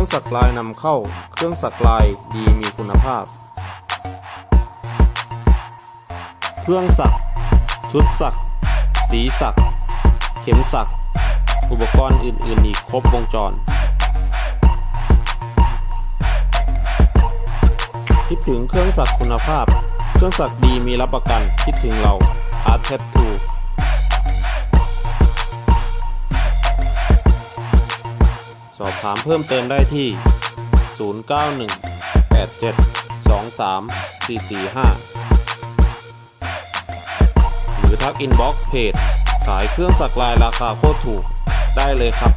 ื่องสักลายนำเข้า เครื่องสักลายดีมีคุณภาพ เครื่องสัก ชุดสัก สีสัก เข็มสัก อุปกรณ์อื่น ๆ อีกครบวงจร คิดถึงเครื่องสักคุณภาพ เครื่องสักดีมีรับประกัน คิดถึงเรา Art Tattoo สอบถามเพิ่มเติมได้ที่ 091 87 23 445 หรือทักอินบ็อกซ์เพจขายเครื่องสักลายราคาโคตรถูกได้เลยครับ